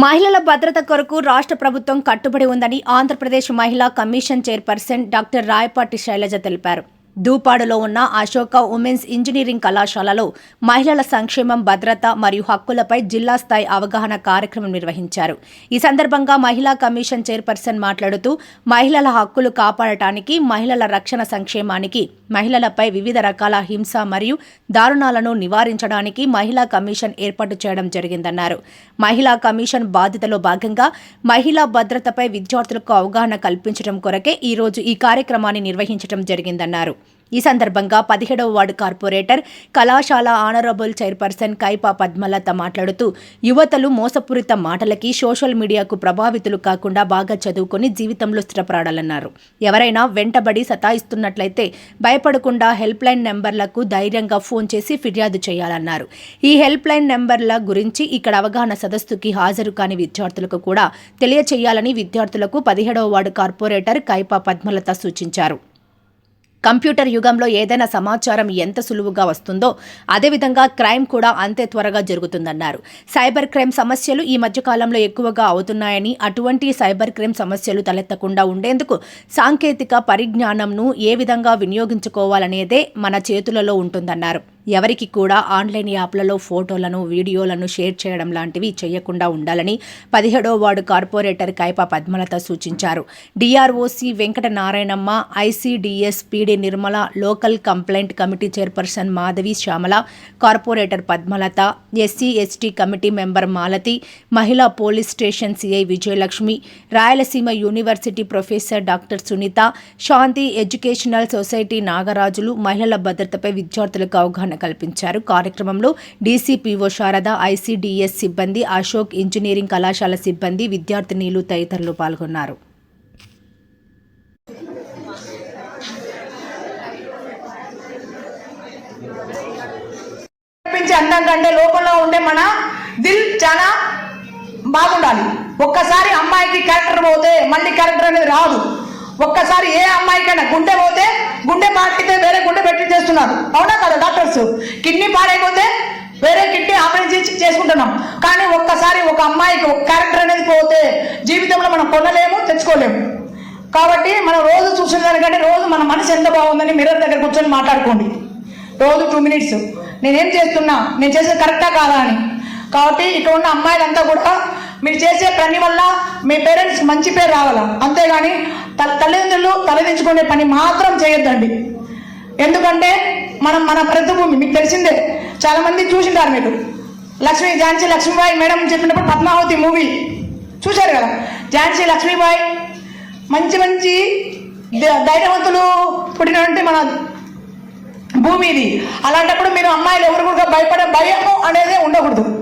మహిళల భద్రత కొరకు రాష్ట్ర ప్రభుత్వం కట్టుబడి ఉందని ఆంధ్రప్రదేశ్ మహిళా commission chairperson doctor Rayapati Sailaja తెలిపారు. దూపాడులో ఉన్న అశోక ఉమెన్స్ ఇంజనీరింగ్ కళాశాలలో మహిళల సంక్షేమం భద్రత మరియు హక్కులపై జిల్లా స్థాయి అవగాహన కార్యక్రమం నిర్వహించారు. ఈ సందర్భంగా మహిళా కమిషన్ చైర్పర్సన్ మాట్లాడుతూ మహిళల హక్కులు కాపాడటానికి మహిళల రక్షణ సంక్షేమానికి మహిళలపై వివిధ రకాల హింస మరియు దారుణాలను నివారించడానికి మహిళా కమిషన్ ఏర్పాటు చేయడం జరిగిందన్నారు. మహిళా కమిషన్ బాధ్యతలో భాగంగా మహిళా భద్రతపై విద్యార్థులకు అవగాహన కల్పించడం కొరకే ఈ రోజు ఈ కార్యక్రమాన్ని నిర్వహించడం జరిగిందన్నారు. ఈ సందర్భంగా పదిహేడవ వార్డు కార్పొరేటర్ కళాశాల ఆనరబుల్ చైర్పర్సన్ కైపా పద్మలత మాట్లాడుతూ యువతలు మోసపూరిత మాటలకి సోషల్ మీడియాకు ప్రభావితులు కాకుండా బాగా చదువుకొని జీవితంలో స్థిరపడాలన్నారు. ఎవరైనా వెంటబడి సతాయిస్తున్నట్లయితే భయపడకుండా హెల్ప్ లైన్ నెంబర్లకు ధైర్యంగా ఫోన్ చేసి ఫిర్యాదు చేయాలన్నారు. ఈ హెల్ప్ లైన్ నెంబర్ల గురించి ఇక్కడ అవగాహన సదస్సుకి హాజరు కాని విద్యార్థులకు కూడా తెలియచేయాలని విద్యార్థులకు పదిహేడవ వార్డు కార్పొరేటర్ కైపా పద్మలత సూచించారు. కంప్యూటర్ యుగంలో ఏదైనా సమాచారం ఎంత సులువుగా వస్తుందో అదేవిధంగా క్రైమ్ కూడా అంతే త్వరగా జరుగుతుందన్నారు. సైబర్ క్రైమ్ సమస్యలు ఈ మధ్యకాలంలో ఎక్కువగా అవుతున్నాయని అటువంటి సైబర్ క్రైమ్ సమస్యలు తలెత్తకుండా ఉండేందుకు సాంకేతిక పరిజ్ఞానంను ఏ విధంగా వినియోగించుకోవాలనేదే మన చేతులలో ఉంటుందన్నారు. ఎవరికి కూడా ఆన్లైన్ యాప్లలో ఫోటోలను వీడియోలను షేర్ చేయడం లాంటివి చేయకుండా ఉండాలని పదిహేడో వార్డు కార్పొరేటర్ కైప పద్మలత సూచించారు. DROC Venkata Narayanamma ICDS PD Nirmala local complaint committee chairperson Madhavi Shyamala corporator Padmalatha SC ST committee member Malathi మహిళా police station CI Vijayalakshmi Rayalaseema university professor doctor Sunitha Shanti educational society Nagarajulu మహిళల భద్రతపై విద్యార్థులకు అవగాహన కల్పించారు. కార్యక్రమంలో DCPO Sharada ICDS సిబ్బంది Ashok engineering కళాశాల సిబ్బంది విద్యార్థినీలు తదితరులు పాల్గొన్నారు. అందం కంటే లోపల ఉండే మన దిల్ చాలా బాగుండాలి. ఒక్కసారి అమ్మాయికి క్యారెక్టర్ పోతే మళ్ళీ క్యారెక్టర్ అనేది రాదు. ఒక్కసారి ఏ అమ్మాయికైనా గుండె పోతే గుండె పాడితే వేరే గుండె పెట్టి చేస్తున్నారు. అవునా కదా డాక్టర్స్? కిడ్నీ పాడైపోతే వేరే కిడ్నీ ఆపరేషన్ చేసి చేసుకుంటున్నాం. కానీ ఒక్కసారి ఒక అమ్మాయికి ఒక క్యారెక్టర్ అనేది పోతే జీవితంలో మనం కొనలేము తెచ్చుకోలేము. కాబట్టి మనం రోజు చూసిన దానికంటే రోజు మన మనసు ఎంత బాగుందని మిర్రర్ దగ్గర కూర్చొని మాట్లాడుకోండి. రోజు టూ మినిట్స్ నేనేం చేస్తున్నా? నేను చేసేది కరెక్టా కాదా అని. కాబట్టి ఇక్కడ ఉన్న అమ్మాయిలంతా కూడా మీరు చేసే పని వల్ల మీ పేరెంట్స్ మంచి పేరు రావాలా? అంతేగాని తల తల్లిదండ్రులు తలదించుకునే పని మాత్రం చేయొద్దండి. ఎందుకంటే మనం మన ప్రతిభూమి మీకు తెలిసిందే చాలా మంది చూసింటారు మీరు. లక్ష్మీ ఝాన్సీ లక్ష్మీబాయి మేడం చెప్పినప్పుడు పద్మావతి మూవీ. చూశారు కదా? ఝాన్సీ లక్ష్మీబాయి మంచి మంచి ధైర్యవంతులు పుట్టినటువంటి మన భూమి ఇది. అలాంటప్పుడు మీరు అమ్మాయిలు ఎవరు కూడా భయపడే భయము అనేది ఉండకూడదు.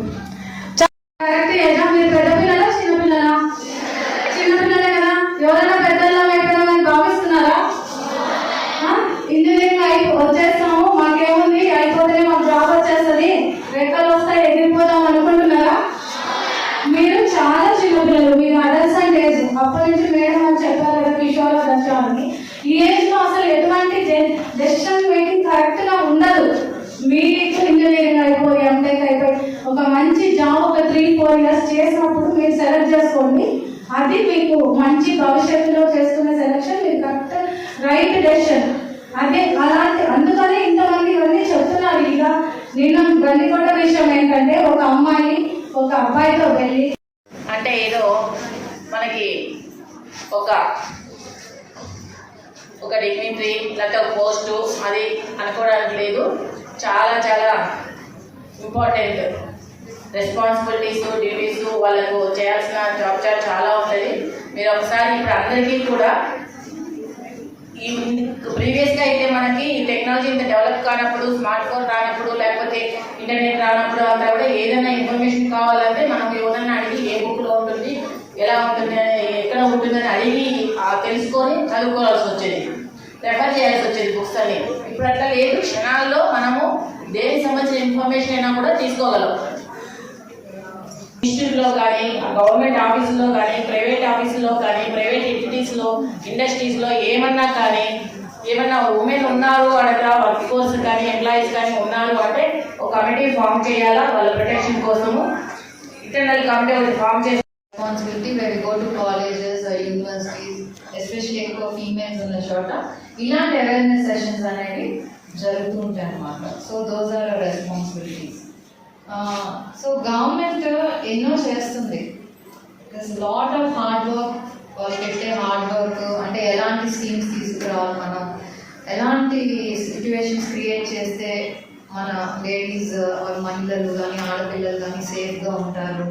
అయిపోతేనే అయిపోతే మాకు జాబ్ వచ్చేస్తుంది. రెక్కలు వస్తాయి ఎగిరిపోదాం అనుకుంటున్నారా? మీరు చాలా చిన్నపిల్లలు మీరు అడల్సెంట్ ఏజ్ అప్పటి నుంచి మేడం అని చెప్పారు కదా కిషోర్ దశ అని ఈ ఏజ్లో అసలు ఎటువంటి డెసిషన్ మేకింగ్ కరెక్ట్గా ఉండదు. మీకు ఇంజనీరింగ్ అయిపోయి ఎంటెక్ అయిపోయి ఒక మంచి జాబ్ ఒక త్రీ ఫోర్ ఇయర్స్ చేసినప్పుడు మీరు సెలెక్ట్ చేసుకోండి. అది మీకు మంచి భవిష్యత్తులో చేసుకునే సెలక్షన్ మీరు కరెక్ట్ రైట్ డెసిషన్ అదే అలాంటి అందుకనే ఇంతమంది ఇవన్నీ చెప్తున్నారు. ఇక నిన్న గల్లికొట్ట విషయం ఏంటంటే ఒక అమ్మాయి ఒక అబ్బాయితో వెళ్ళి అంటే ఏదో మనకి ఒక ఒక డిగ్నిటరీ లేకపోతే ఒక పోస్టు అది అనుకోవడానికి లేదు. చాలా చాలా ఇంపార్టెంట్ రెస్పాన్సిబిలిటీస్ డ్యూటీస్ వాళ్ళకు చేయాల్సిన జాబ్ చాలా ఉంటుంది. మీరు ఒకసారి ఇప్పుడు అందరికీ కూడా ఈ ప్రీవియస్గా అయితే మనకి ఈ టెక్నాలజీ ఇంత డెవలప్ కానప్పుడు స్మార్ట్ ఫోన్ రానప్పుడు లేకపోతే ఇంటర్నెట్ రానప్పుడు అంతా కూడా ఏదైనా ఇన్ఫర్మేషన్ కావాలంటే మనం ఎవరైనా అడిగి ఏ బుక్లో ఉంటుంది ఎలా ఉంటుంది ఎక్కడ ఉంటుందని అడిగి తెలుసుకొని చదువుకోవాల్సి వచ్చేది. రెఫర్ చేయాల్సి వచ్చేది బుక్స్ అనేది ఇప్పుడు అట్లా లేదు. క్షణాల్లో మనము దేనికి సంబంధించిన ఇన్ఫర్మేషన్ అయినా కూడా తీసుకోగలం. ఇన్స్టిట్యూట్లో కానీ గవర్నమెంట్ ఆఫీసులో కానీ ప్రైవేట్ ఆఫీసులో కానీ ప్రైవేట్ ఎంటిటీస్లో ఇండస్ట్రీస్లో ఏమన్నా కానీ ఏమన్నా ఉమెన్ ఉన్నారు అక్కడ వర్క్ ఫోర్స్ కానీ ఎంప్లాయీస్ కానీ ఉన్నారు అంటే ఒక కమిటీ ఫామ్ చేయాలా? వాళ్ళ ప్రొటెక్షన్ కోసము ఇంటర్నల్ కమిటీ ఒకటి ఫామ్ చేసి responsibility very go to colleges universities or ఎక్కువ ఫీమేల్స్ ఉన్న చోట ఇలాంటి అవేర్నెస్ సెషన్స్ అనేవి జరుగుతూ ఉంటాయి అన్నమాట so those are responsibilities so government ఎన్నో చేస్తుంది. లాట్ ఆఫ్ హార్డ్ వర్క్ వాళ్ళు పెట్టే హార్డ్ వర్క్ అంటే ఎలాంటి స్కీమ్స్ తీసుకురావాలి మనం. ఎలాంటి సిచ్యువేషన్స్ క్రియేట్ చేస్తే మన లేడీస్ మహిళలు కానీ ఆడపిల్లలు కానీ సేఫ్గా ఉంటారు.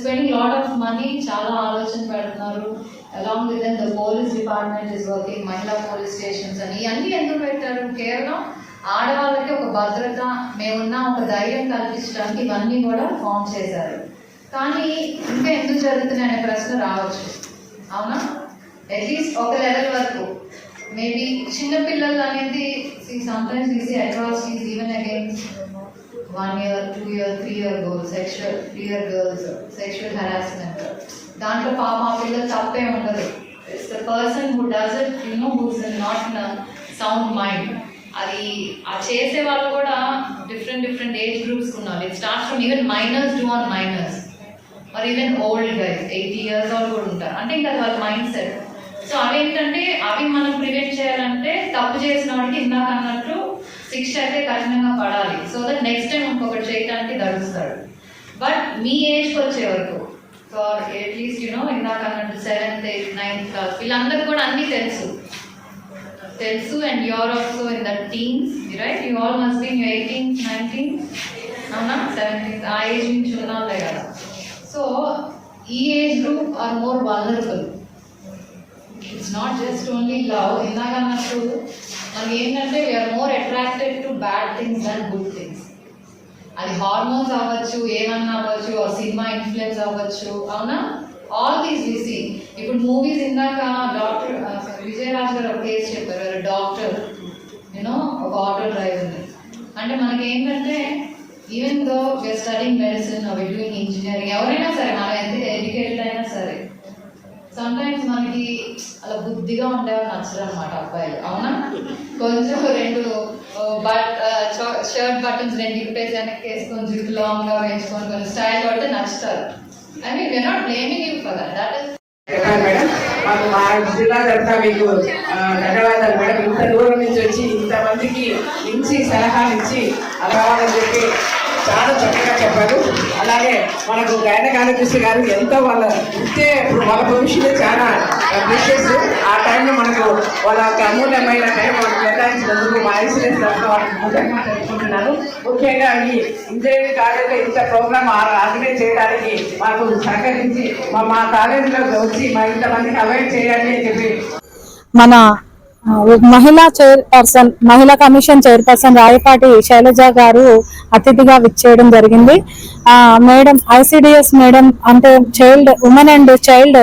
స్పెండింగ్ లాట్ ఆఫ్ మనీ చాలా ఆలోచన పెడుతున్నారు. Along with the police department is working మహిళా పోలీస్ స్టేషన్స్ అని ఇవన్నీ ఎందుకు పెట్టారు? కేవలం ఆడవాళ్ళకి ఒక భద్రత మేమున్న ఒక ధైర్యం కల్పించడానికి ఇవన్నీ కూడా ఫామ్ చేశారు. కానీ ఇంకా ఎందుకు జరుగుతున్నాయి అనే ప్రశ్న రావచ్చు. అవునా? అట్లీస్ట్ ఒక లెవెల్ వరకు. మేబీ చిన్నపిల్లలు అనేది sometimes easy atrocities even against one year two year three year girls sexual three year girls sexual harassment దాంట్లో పాప ఆ పిల్లలు తప్పే ఉండదు. It's the person who does it you know who's not in sound mind అది ఆ చేసే వాళ్ళు కూడా డిఫరెంట్ డిఫరెంట్ ఏజ్ గ్రూప్స్ ఉన్నారు. It start from even minors to on minors మరి even old guys eighty years వాళ్ళు కూడా ఉంటారు. అంటే ఇంకా వాళ్ళ మైండ్ సెట్ సో అవేంటంటే అవి మనం ప్రివెంట్ చేయాలంటే తప్పు చేసిన వాడికి ఇందాక అన్నట్టు శిక్ష అయితే కఠినంగా పడాలి. సో దట్ నెక్స్ట్ టైం ఇంకొకటి చేయడానికి దడుస్తాడు బట్ మీ ఏజ్కి వచ్చే వరకు సో అట్లీస్ట్ యూనో ఇందాక అన్నట్టు సెవెంత్ ఎయిత్ నైన్త్ క్లాస్ వీళ్ళందరికీ కూడా అన్నీ తెలుసు. తెలుసు and you're also in that teens right you all must be eighteen nineteen అవునా సెవెంటీన్త్ ఆ ఏజ్ నుంచి ఉన్నాలే కదా. సో ఈ age group are more vulnerable it's not just only love ఇందాక అన్నట్టు మనకి ఏంటంటే we're more attracted to bad things and good things అది హార్మోన్స్ అవ్వచ్చు ఏమన్నా అవ్వచ్చు సినిమా ఇన్ఫ్లుయెన్స్ అవ్వచ్చు అవునా? ఆల్ దీస్ విసి ఇప్పుడు మూవీస్ ఇందాక డాక్టర్ విజయరాజ్ గారు ఒక కేసు చెప్పారు డాక్టర్ యూనో ఒక ఆటో డ్రైవర్ని అంటే మనకి ఏంటంటే even though we're studying medicine అవి డూయింగ్ ఇంజనీరింగ్ ఎవరైనా సరే మనం ఎంత ఎడ్యుకేటెడ్ అయినా సరే సమ్ టైమ్స్ మనకి అలా బుద్ధిగా ఉండేవాళ్ళు నచ్చరు అనమాట అబ్బాయిలు. అవునా? కొంచెం రెండు బట్ షర్ట్ బటన్స్ రెండు ఇప్పేసి వెనక్కి వేసుకొని జుట్టు లాంగ్గా వేసుకొని కొంచెం స్టైల్ పడితే నచ్చుతారు. I mean we're not blaming you for that that is madam మాకు మా జిల్లా తరఫున మీకు ధన్యవాదాలు మేడం. ఇంత దూరం నుంచి వచ్చి ఇంతమందికి ఇచ్చి సలహాలు ఇచ్చి అలా చెప్పి చాలా చక్కగా చెప్పారు. అలాగే మనకు గైనకాలజిస్ట్ గారు ఎంతో వాళ్ళ ఇస్తే ఇప్పుడు వాళ్ళ భవిష్యత్తు చాలా విషెస్ ఆ టైంలో మనకు వాళ్ళ యొక్క అమూల్యమైన టైం మనకు కేటాయించినందుకు మా ఐసీఎస్ తరఫున ముఖ్యంగా ఈ ఇంజనీరింగ్ కాలేజీలో ఇంత ప్రోగ్రామ్ ఆర్గనైజ్ చేయడానికి మాకు సహకరించి మా మా కాలేజీలో వచ్చి మా ఇంతమందికి అవాయిడ్ చేయాలి అని చెప్పి మన మహిళా చైర్ పర్సన్ మహిళా కమిషన్ చైర్పర్సన్ రాయపాటి శైలజ గారు అతిథిగా విచ్చేయడం జరిగింది. ఆ మేడం ఐసిడిఎస్ మేడం అంటే child women and child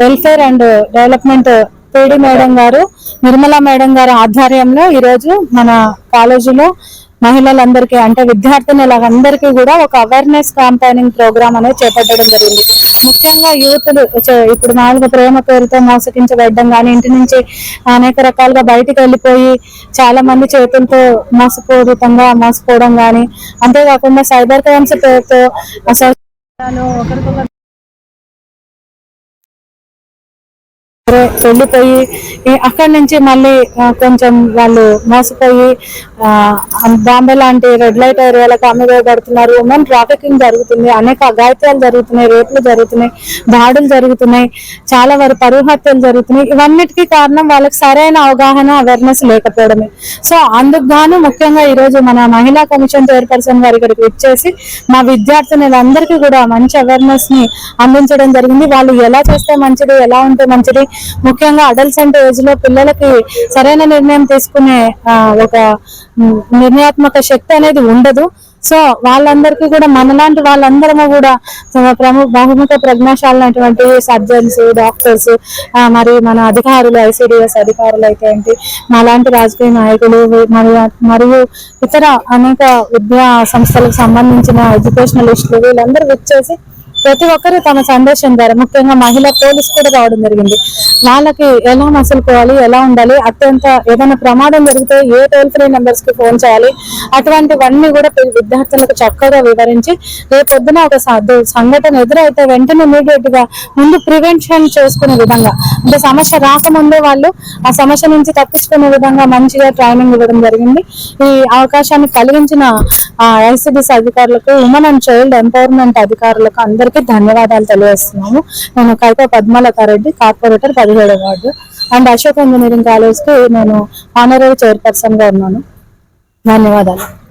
welfare and development PD madam garu Nirmala madam గారి ఆధ్వర్యంలో ఈరోజు మన కాలేజీలో మహిళలందరికీ అంటే విద్యార్థినులందరికీ కూడా ఒక అవేర్నెస్ క్యాంపెయినింగ్ ప్రోగ్రామ్ అనేది చేపట్టడం జరిగింది. ముఖ్యంగా యూత్లు ఇప్పుడు మామూలుగా ప్రేమ పేరుతో మోసగించబడ్డం కానీ ఇంటి నుంచి అనేక రకాలుగా బయటికి వెళ్ళిపోయి చాలా మంది చేతులతో మోసపూరితంగా మోసపోవడం కానీ అంతేకాకుండా సైబర్ క్రైమ్స్ పేరుతో అసలు ఒకరికొకరు వెళ్ళిపోయి అక్కడి నుంచి మళ్ళీ కొంచెం వాళ్ళు మోసపోయి బాంబే లాంటి రెడ్ లైట్ ఏరియాలకు అమ్మివేయబడుతున్నారు. ఉమెన్ ట్రాఫికింగ్ జరుగుతుంది. అనేక అఘాయిత్యాలు జరుగుతున్నాయి. రేపులు జరుగుతున్నాయి. దాడులు జరుగుతున్నాయి. చాలా వారి పరువు హత్యలు జరుగుతున్నాయి. ఇవన్నిటికీ కారణం వాళ్ళకి సరైన అవగాహన అవేర్నెస్ లేకపోవడమే. సో అందుకు గాను ముఖ్యంగా ఈరోజు మన మహిళా కమిషన్ చైర్పర్సన్ గారి ఇక్కడికి ఇచ్చేసి మా విద్యార్థినులందరికీ కూడా మంచి అవేర్నెస్ని అందించడం జరిగింది. వాళ్ళు ఎలా చేస్తే మంచిది ఎలా ఉంటే మంచిది. ముఖ్యంగా అడల్సెంట్ ఏజ్లో పిల్లలకి సరైన నిర్ణయం తీసుకునే ఒక నిర్ణయాత్మక శక్తి అనేది ఉండదు. సో వాళ్ళందరికీ కూడా మనలాంటి వాళ్ళందరము కూడా ప్రముఖ బహుముఖ ప్రజ్ఞాశాలైనటువంటి సర్జన్స్ డాక్టర్స్ మరి మన అధికారులు ఐసీడిఎస్ అధికారులు అయితే ఏంటి మాలాంటి రాజకీయ నాయకులు మరియు మరియు ఇతర అనేక విద్యా సంస్థలకు సంబంధించిన ఎడ్యుకేషనలిస్టులు వీళ్ళందరూ వచ్చేసి ప్రతి ఒక్కరు తమ సందేశం ద్వారా ముఖ్యంగా మహిళా పోలీస్ కూడా రావడం జరిగింది. వాళ్ళకి ఎలా మసులుకోవాలి ఎలా ఉండాలి అత్యంత ఏదైనా ప్రమాదం జరిగితే ఏ టోల్ ఫ్రీ నెంబర్స్కి ఫోన్ చేయాలి అటువంటివన్నీ కూడా విద్యార్థులకు చక్కగా వివరించి రేపొద్దున ఒక సంఘటన ఎదురైతే వెంటనే ఇమీడియట్గా ముందు ప్రివెన్షన్ చేసుకునే విధంగా అంటే సమస్య రాకముందే వాళ్ళు ఆ సమస్య నుంచి తప్పించుకునే విధంగా మంచిగా ట్రైనింగ్ ఇవ్వడం జరిగింది. ఈ అవకాశాన్ని కలిగించిన ఐసిడిఎస్ అధికారులకు ఉమెన్ అండ్ చైల్డ్ ఎంపవర్మెంట్ అధికారులకు అందరికీ ధన్యవాదాలు తెలియజేస్తున్నాము. నేను కలిప పద్మలత రెడ్డి కార్పొరేటర్ పదిహేడవ వార్డు. అండ్ అశోక్ ఇంజనీరింగ్ కాలేజ్కి నేను ఆనరీ చైర్పర్సన్గా ఉన్నాను. ధన్యవాదాలు.